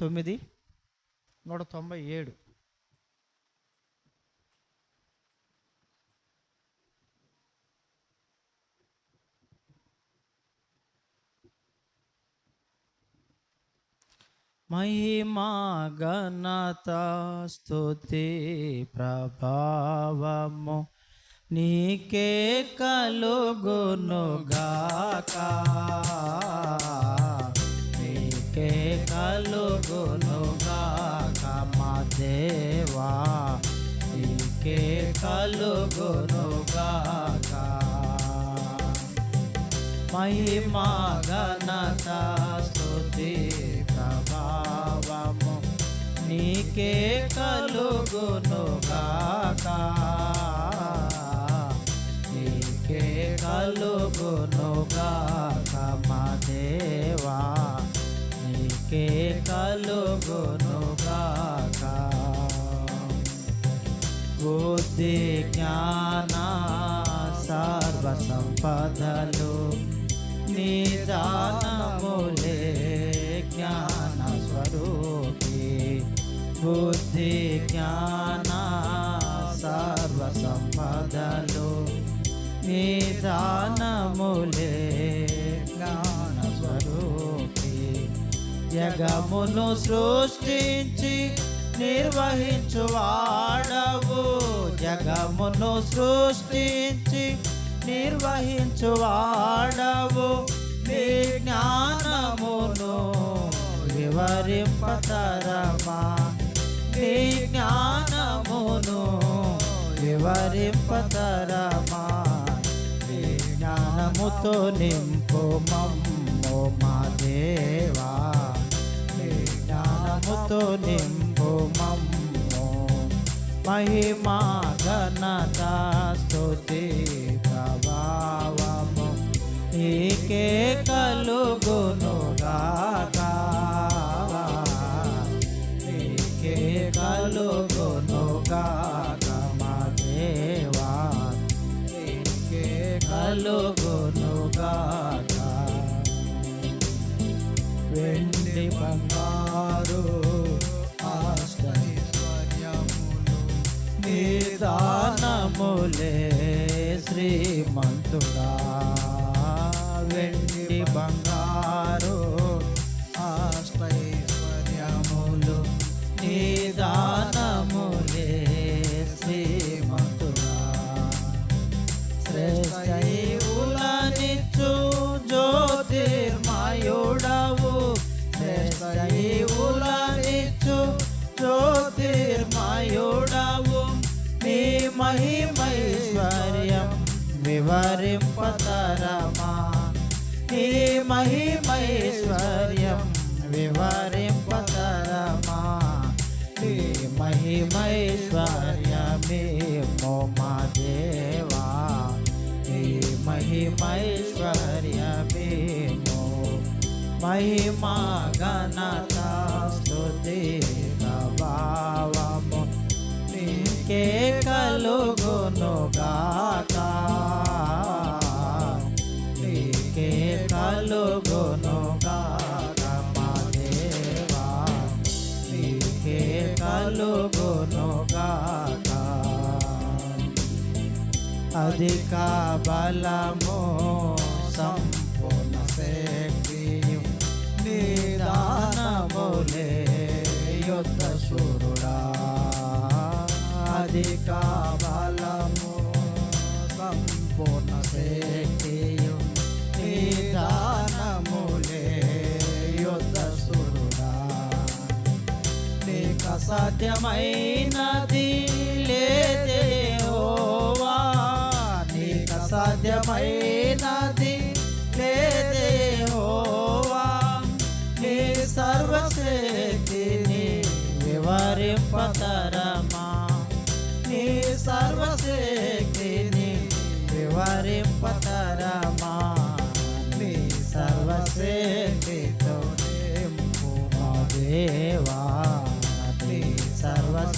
తొమ్మిది. నూట తొంభై ఏడు. మహిమా ఘనత స్తుతి ప్రభావము. నీకే కలుగునుగాక. నీకే కలుగునుగాక మా దేవా. నీకే కలుగునుగాక మహిమా ఘనత స్తుతి ప్రభావము. నీకే కలుగునుగాక నీకే కలుగునుగాక బుద్ధి జ్ఞాన సర్వ సంపదలు నిదానములే జ్ఞాన స్వరూపి బుద్ధి జ్ఞాన సర్వ సంపదలు నిదానములే జ్ఞాన స్వరూపి జగమును సృష్టించి నిర్వహించువాడవు. జగమును సృష్టించి నిర్వహించువాడవు నీ జ్ఞానమును. వివరింపతరమా? నీ జ్ఞానమును వివరింపతరమా? నీ జ్ఞానముతో నింపు మమ్ము మా దేవా. నీ జ్ఞానముతో నింపు మమ్ము మహిమా ఘనత స్తుతి ప్రభావము. నీకే కలుగునుగాక. నీకే కలుగునుగాక. గాక నిదానములే శ్రీమంతుడా. వెండి బంగారు ఆశ్చర్యములు నిదానములే శ్రీమంతుడా. శ్రేష్టయులనిచ్చు జ్యోతిర్మయుడవు శ్రేష్టయులనిచ్చు జ్యోతిర్మయుడవు నీ మహిమైశ్వర్యం వివరింపతరమా? నీ మహిమైశ్వర్యం వివరింపతరమా? నీ మహిమైశ్వర్యమే మా దేవా. నీ మహిమైశ్వర్యమే మహిమా ఘనత స్తుతి ప్రభావము. నీకే కలుగునుగాక కాక. అధిక బలము సంపూర్ణ శక్తియు నిదానములే యుద్ధ శూరుడా. అధిక బలము సంపూర్ణ శక్తియు నిదానములే యుద్ధ శూరుడా. నీకు అసాధ్యమైనది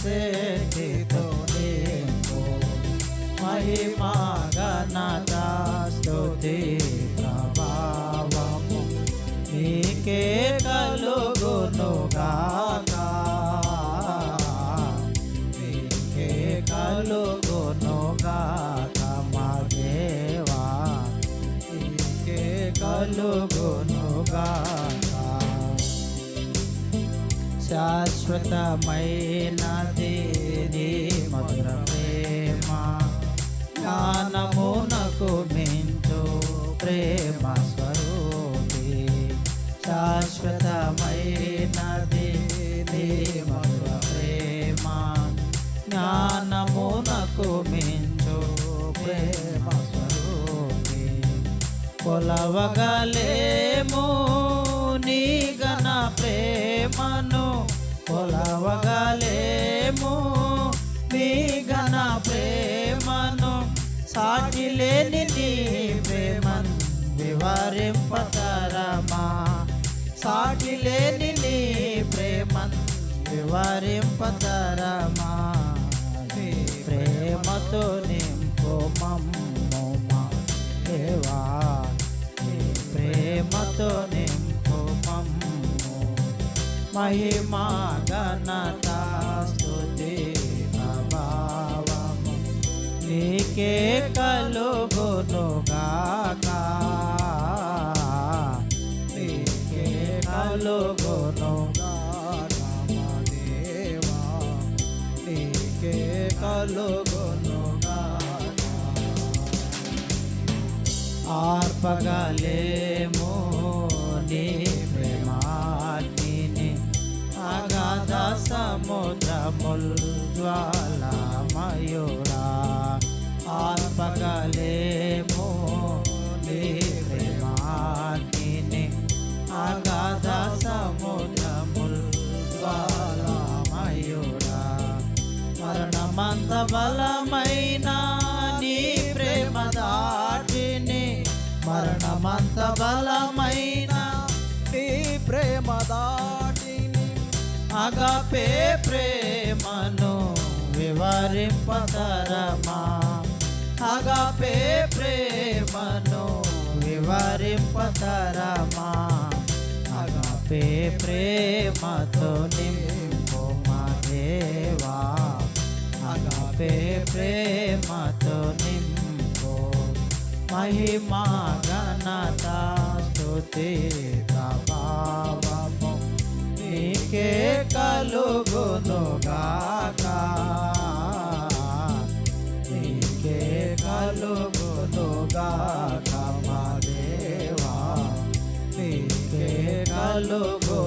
శక్తితో నింపు మహిమా ఘనత స్తుతి ప్రభావము నీకే కలుగును గాక నీకే కలుగును గాక మా దేవా నీకే కలుగును గాక జ్ఞానమునకు ప్రేమ స్వరూపి. కొలవగలేము నీ గణ ప్రేమను. కొలవగలేము నీ గణ ప్రేమను. సాటి లేని నీ ప్రేమను వివరింపతరమా? సాటి లేని నీ ప్రేమను వివరింపతరమా? మహిమా ఘనత స్తుతి ప్రభావము. నీకే కలుగునుగాక. నీకే కలుగునుగాక. మా దేవా నీకే కలుగునుగాక. ఆర్పగలేము నీ సముద్రముల్ జ్వాలమయుడా ఆర్పగలేము నీ ప్రేమాని అగాధ సముద్రముల్ జ్వాలమయుడా మరణమంత బలమైన నీ ప్రేమ దాటిని మరణమంత బల అగపే ప్రేమను వివరింపతరమా అగపే ప్రేమను వివరింపతరమా అగపే ప్రేమతో నింపు మా దేవా అగపే ప్రేమతో నింపు మహిమా ఘనత స్తుతి ప్రభావం. నీకే కలుగునుగాక నీకే కలుగునుగాక మా దేవా. నీకే కలుగు